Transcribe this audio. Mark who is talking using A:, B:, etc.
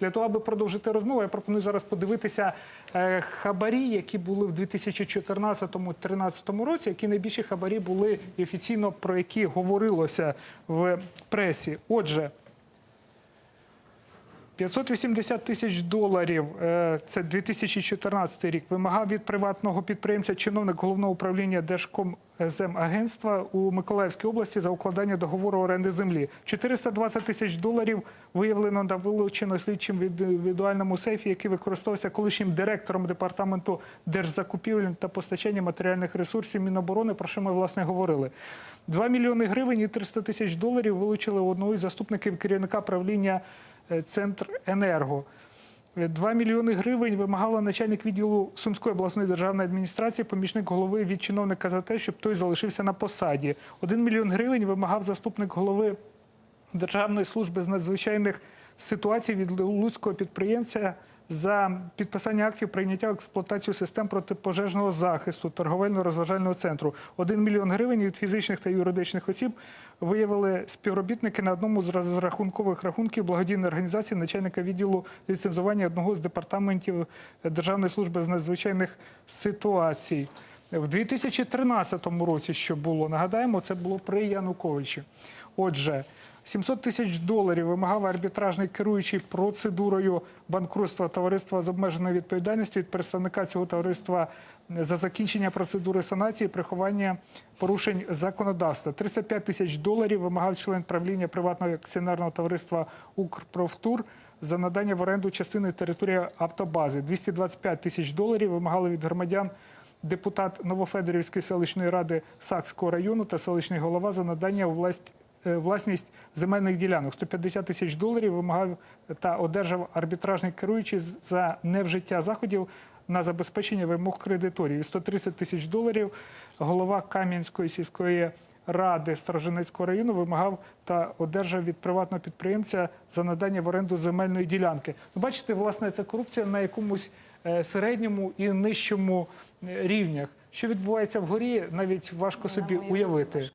A: Для того, аби продовжити розмову, я пропоную зараз подивитися е, хабарі, які були в 2014-2013 році, які найбільші хабарі були і офіційно про які говорилося в пресі. Отже. 580 тисяч доларів, е, це 2014 рік, вимагав від приватного підприємця чиновник головного управління Держкомземагентства у Миколаївській області за укладання договору оренди землі. 420 тисяч доларів виявлено та вилучено слідчим в індивідуальному сейфі, який використовувався колишнім директором департаменту держзакупівель та постачання матеріальних ресурсів Міноборони, про що ми власне говорили. 2 мільйони гривень і 300 тисяч доларів вилучили одного із заступників керівника правління е, Центр Енерго. 2 мільйони гривень вимагала начальник відділу Сумської обласної державної адміністрації, помічник голови від чиновника за те, щоб той залишився на посаді. 1 мільйон гривень вимагав заступник голови Державної служби з надзвичайних ситуацій від луцького підприємця за підписання актів прийняття в експлуатацію систем протипожежного захисту торговельно-розважального центру. 1 мільйон гривень від фізичних та юридичних осіб виявили співробітники на одному з розрахункових рахунків благодійної організації начальника відділу ліцензування одного з департаментів Державної служби з надзвичайних ситуацій. В 2013 році, що було, нагадаємо, це було при Януковичі. Отже, 700 тисяч доларів вимагав арбітражний керуючий процедурою банкрутства товариства з обмеженою відповідальністю від представника цього товариства за закінчення процедури санації, приховання порушень законодавства. 305 тисяч доларів вимагав член правління приватного акціонерного товариства Укрпрофтур за надання в оренду частини території автобази. 225 тисяч доларів вимагали від громадян депутат Новофедорівської селищної ради Сакського району та селищний голова за надання у е, власність земельних ділянок. 150 тисяч доларів вимагав та одержав арбітражний керуючий за невжиття заходів на забезпечення вимог кредиторів. І 130 тисяч доларів голова Кам'янської сільської ради Сторожинецького району вимагав та одержав від приватного підприємця за надання в оренду земельної ділянки. Ну, Бачите, власне, це корупція на якомусь середньому і нижчому е, рівнях. Що відбувається вгорі, навіть важко собі уявити.